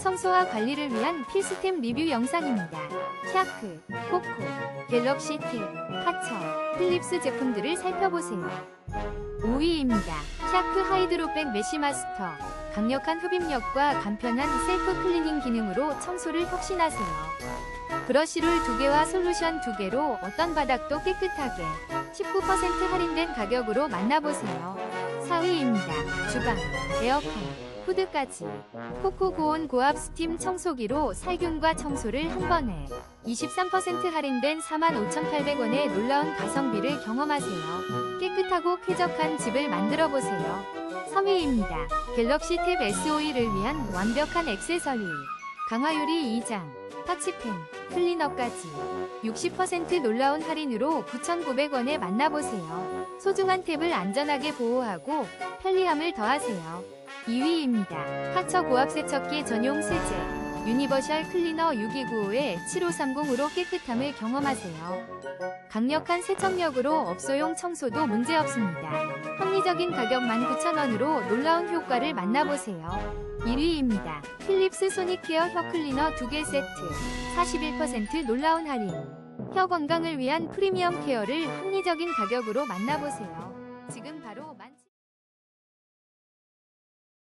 청소와 관리를 위한 필수템 리뷰 영상입니다. 샤크, 코코, 갤럭시 탭, 하처, 필립스 제품들을 살펴보세요. 5위입니다. 샤크 하이드로백 메시마스터. 강력한 흡입력과 간편한 셀프 클리닝 기능으로 청소를 혁신하세요. 브러쉬롤 2개와 솔루션 2개로 어떤 바닥도 깨끗하게 19% 할인된 가격으로 만나보세요. 4위입니다. 주방, 에어컨, 후드까지 코코 고온 고압 스팀 청소기로 살균과 청소를 한 번에 23% 할인된 45,800원의 놀라운 가성비를 경험하세요. 깨끗하고 쾌적한 집을 만들어 보세요. 3위입니다. 갤럭시 탭 SOE를 위한 완벽한 액세서리. 강화유리 2장, 터치펜, 클리너까지 60% 놀라운 할인으로 9,900원에 만나보세요. 소중한 탭을 안전하게 보호하고 편리함을 더하세요. 2위입니다. 카처 고압 세척기 전용 세제. 유니버셜 클리너 6295에 7530으로 깨끗함을 경험하세요. 강력한 세척력으로 업소용 청소도 문제없습니다. 합리적인 가격 19,000원으로 놀라운 효과를 만나보세요. 1위입니다. 필립스 소닉케어 혀 클리너 2개 세트. 41% 놀라운 할인. 혀 건강을 위한 프리미엄 케어를 합리적인 가격으로 만나보세요. 지금 바로 만